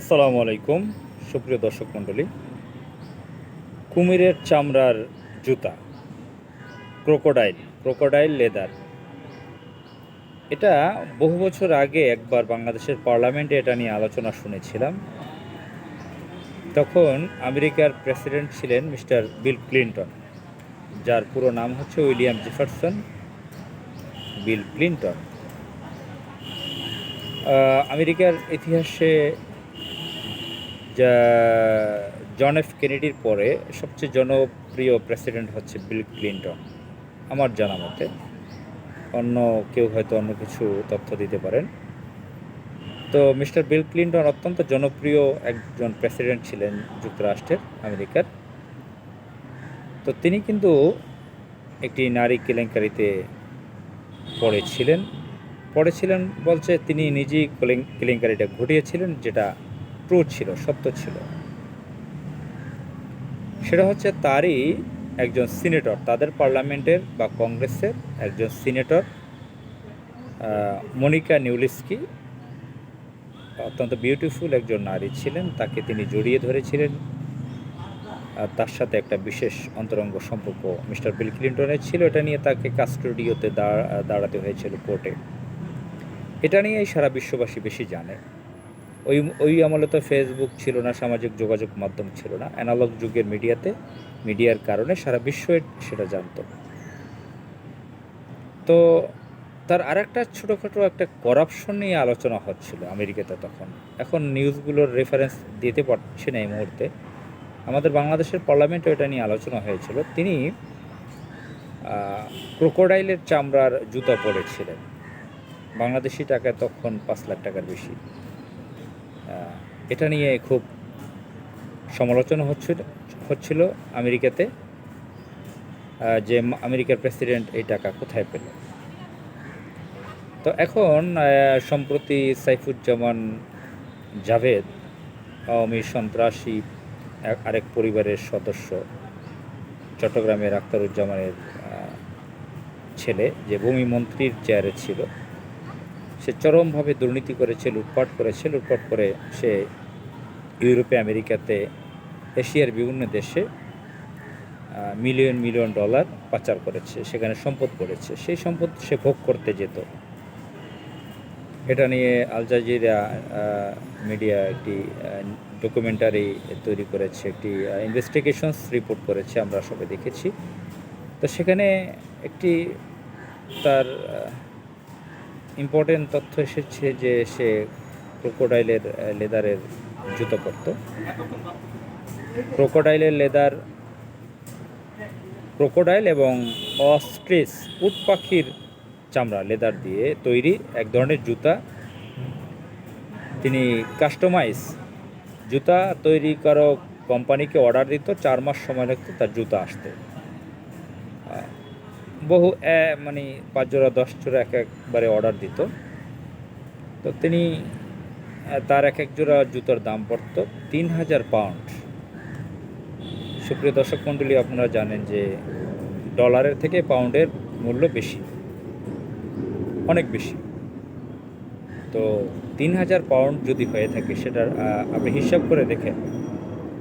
আসসালামু আলাইকুম, সুপ্রিয় দর্শক মণ্ডলী। কুমিরের চামড়ার জুতা, ক্রোকোডাইল ক্রোকোডাইল লেদার। এটা বহু বছর আগে একবার বাংলাদেশের পার্লামেন্টে এটা নিয়ে আলোচনা শুনেছিলাম। তখন আমেরিকার প্রেসিডেন্ট ছিলেন মিস্টার বিল ক্লিন্টন, যার পুরো নাম হচ্ছে উইলিয়াম জেফারসন বিল ক্লিন্টন। আমেরিকার ইতিহাসে জন এফ কেনেডির পরে সবচেয়ে জনপ্রিয় প্রেসিডেন্ট হচ্ছে বিল ক্লিন্টন। আমার জানা মতে অন্য কেউ হয়তো অন্য কিছু তথ্য দিতে পারেন। তো মিস্টার বিল ক্লিন্টন অত্যন্ত জনপ্রিয় একজন প্রেসিডেন্ট ছিলেন যুক্তরাষ্ট্রের, আমেরিকার। তো তিনি কিন্তু একটি নারী কেলেঙ্কারিতে পড়েছিলেন। পড়েছিলেন বলছে তিনি নিজেই কেলেঙ্কারিটা ঘটিয়েছিলেন, যেটা ট্রু ছিল সত্য ছিল। সেটা হচ্ছে তারই একজন সিনেটর, তাদের পার্লামেন্টের বা কংগ্রেসের একজন সিনেটর মনিকা নিউলিস্কি। অত্যন্ত বিউটিফুল একজন নারী ছিলেন, তাকে তিনি জড়িয়ে ধরেছিলেন। আর তার সাথে একটা বিশেষ অন্তরঙ্গ সম্পর্ক মিস্টার বিল ক্লিন্টনের ছিল, এটা নিয়ে তাকে কাস্টোডিওতে দাঁড়াতে হয়েছিল কোর্টে। এটা নিয়েই সারা বিশ্ববাসী বেশি জানে। ওই ওই আমলে তো ফেসবুক ছিল না, সামাজিক যোগাযোগ মাধ্যম ছিল না। অ্যানালগ যুগের মিডিয়াতে, মিডিয়ার কারণে সারা বিশ্ব সেটা জানতো তো তার আরেকটা ছোটোখাটো একটা করাপশন নিয়ে আলোচনা হচ্ছিল আমেরিকাতে তখন। এখন নিউজগুলোর রেফারেন্স দিতে পারছি না এই মুহূর্তে। আমাদের বাংলাদেশের পার্লামেন্টে এটা নিয়ে আলোচনা হয়েছিল। তিনি ক্রোকোডাইলের চামড়ার জুতা পরেছিলেন। বাংলাদেশি টাকায় তখন পাঁচ লাখ টাকার বেশি। এটা নিয়ে খুব সমালোচনা হচ্ছিল হচ্ছিল আমেরিকাতে। যে আমেরিকার প্রেসিডেন্ট এই টাকা কোথায় পেল? তো এখন সম্প্রতি সাইফুজ্জামান জাভেদ আওয়ামী সন্ত্রাসী আরেক পরিবারের সদস্য চট্টগ্রামের আখতারুজ্জামানের আহ, ছেলে যে ভূমি মন্ত্রীর চেয়ারে ছিল সে চরমভাবে দুর্নীতি করেছে, লুটপাট করেছে, লুটপাট করে সে ইউরোপে, আমেরিকাতে, এশিয়ার বিভিন্ন দেশে মিলিয়ন মিলিয়ন ডলার পাচার করেছে, সেখানে সম্পদ করেছে সেই সম্পদ সে ভোগ করতে যেত। এটা নিয়ে আল জাজিরা মিডিয়া একটি ডকুমেন্টারি তৈরি করেছে, একটি ইনভেস্টিগেশনস রিপোর্ট করেছে, আমরা সবাই দেখেছি। তো সেখানে একটি তার ইম্পর্টেন্ট তথ্য এসেছে যে সে ক্রোকোডাইলের লেদারের জুতো পরত। ক্রোকোডাইলের লেদার ক্রোকোডাইল এবং অস্ট্রিস উট পাখির চামড়া, লেদার দিয়ে তৈরি এক ধরনের জুতা। তিনি কাস্টমাইজ জুতা তৈরি কারও কোম্পানিকে অর্ডার দিত, চার মাস সময় লাগতো তার জুতা আসতে। বহু মানে পাঁচ জোড়া দশ জোড়া এক একবারে অর্ডার দিত। তো তিনি তার এক এক জোড়া জুতোর দাম পড়ত তিন হাজার পাউন্ড সুপ্রিয় দর্শক মণ্ডলী আপনারা জানেন যে ডলারের থেকে পাউন্ডের মূল্য বেশি, অনেক বেশি। তো তিন হাজার পাউন্ড যদি হয়ে থাকে, সেটার আপনি হিসাব করে দেখেন।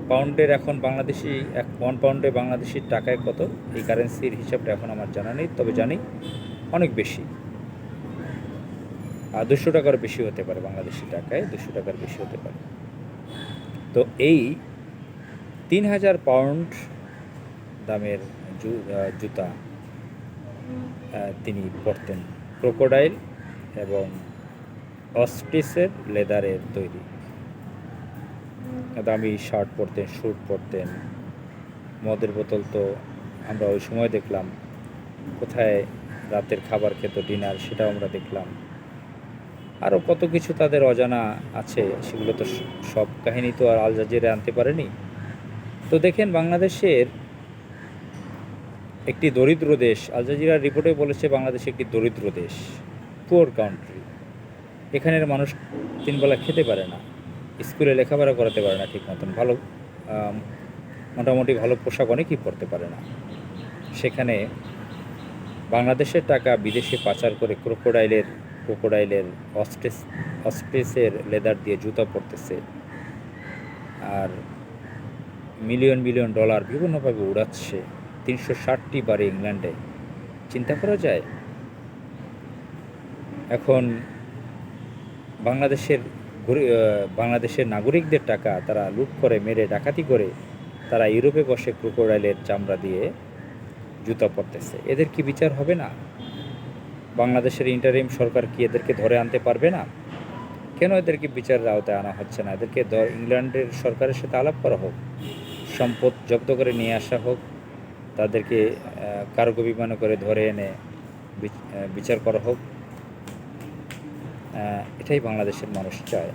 পাউন্ডের এখন বাংলাদেশি, এক ওয়ান পাউন্ডে বাংলাদেশি টাকায় কত? এই কারেন্সির হিসাবটা এখন আমার জানা নেই, তবে জানি অনেক বেশি। আর দুশো টাকার বেশি হতে পারে বাংলাদেশি টাকায়, দুশো টাকার বেশি হতে পারে। তো এই তিন হাজার পাউন্ড দামের জুতা তিনি পরতেন। ক্রোকোডাইল এবং অস্ট্রিসের লেদারের তৈরি। দামি শার্ট পরতেন স্যুট পরতেন, মদের বোতল তো আমরা ওই সময় দেখলাম। কোথায় রাতের খাবার খেত ডিনার সেটাও আমরা দেখলাম। আরও কত কিছু তাদের অজানা আছে, সেগুলো তো সব কাহিনী তো আর আল জাজিরা আনতে পারেনি। তো দেখেন বাংলাদেশের একটি দরিদ্র দেশ আল জাজিরার রিপোর্টে বলেছে বাংলাদেশ একটি দরিদ্র দেশ পুয়ার কাউন্ট্রি এখানের মানুষ তিনবেলা খেতে পারে না। স্কুলে লেখাপড়া করাতে পারে না ঠিক মতন ভালো মোটামুটি ভালো পোশাক অনেকেই পরতে পারে না। সেখানে বাংলাদেশের টাকা বিদেশে পাচার করে ক্রোকোডাইলের ক্রোকোডাইলের, অস্ট্রেস, অস্ট্রেসের লেদার দিয়ে জুতা পরতেছে। আর মিলিয়ন মিলিয়ন ডলার বিভিন্নভাবে উড়াচ্ছে তিনশো ষাটটি বারে ইংল্যান্ডে। চিন্তা করা যায়? এখন বাংলাদেশের বাংলাদেশের নাগরিকদের টাকা তারা লুট করে, মেরে, ডাকাতি করে তারা ইউরোপে বসে ক্রোকোডাইলের চামড়া দিয়ে জুতা পরতেছে। এদের কি বিচার হবে না? বাংলাদেশের ইন্টারিম সরকার কি এদেরকে ধরে আনতে পারবে না? কেন এদেরকে বিচারের আওতায় আনা হচ্ছে না? এদেরকে ইংল্যান্ডের সরকারের সাথে আলাপ করা হোক, সম্পদ জব্দ করে নিয়ে আসা হোক, তাদেরকে কার্গো বিমানে করে ধরে এনে বিচার করা হোক। এটাই বাংলাদেশের মানুষ চায়